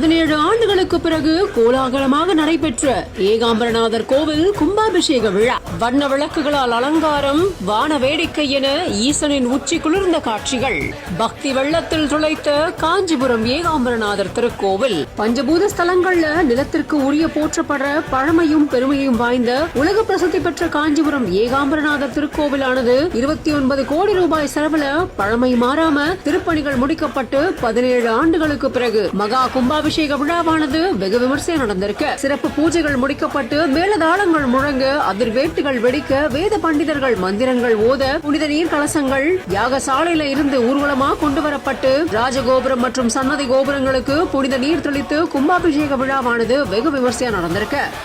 பதினேழு ஆண்டுகளுக்கு பிறகு கோலாகலமாக நடைபெற்ற ஏகாம்பரநாதர் கோவில் கும்பாபிஷேக விழா. வண்ண விளக்குகளால் அலங்காரம் வான வேடிக்கை என ஈசனின் உச்சி குளிர்ந்த காட்சிகள். பக்தி வெள்ளத்தில் துளைத்த காஞ்சிபுரம் ஏகாம்பரநாதர் திருக்கோவில். பஞ்சபூத ஸ்தலங்கள்ல நிலத்திற்கு உரிய போற்றப்படுற பழமையும் பெருமையும் வாய்ந்த உலக பிரசித்தி பெற்ற காஞ்சிபுரம் ஏகாம்பரநாதர் திருக்கோவிலானது இருபத்தி ஒன்பது கோடி ரூபாய் செலவுல பழமை மாறாம திருப்பணிகள் முடிக்கப்பட்டு பதினேழு ஆண்டுகளுக்கு பிறகு மகா கும்பாபிஷேக விழாவானது வெகு விமர்சையாக நடந்திருக்கு. சிறப்பு பூஜைகள் முடிக்கப்பட்டு மேலதாளங்கள் முழங்க அதிர்வேட்டுகள் வெடிக்க வேத பண்டிதர்கள் மந்திரங்கள் ஓத புனித நீர் கலசங்கள் யாகசாலையில இருந்து ஊர்வலமாக கொண்டு வரப்பட்டு ராஜகோபுரம் மற்றும் சன்னதி கோபுரங்களுக்கு புனித நீர் தெளித்து கும்பாபிஷேக விழாவானது வெகு விமர்சையா நடந்திருக்கு.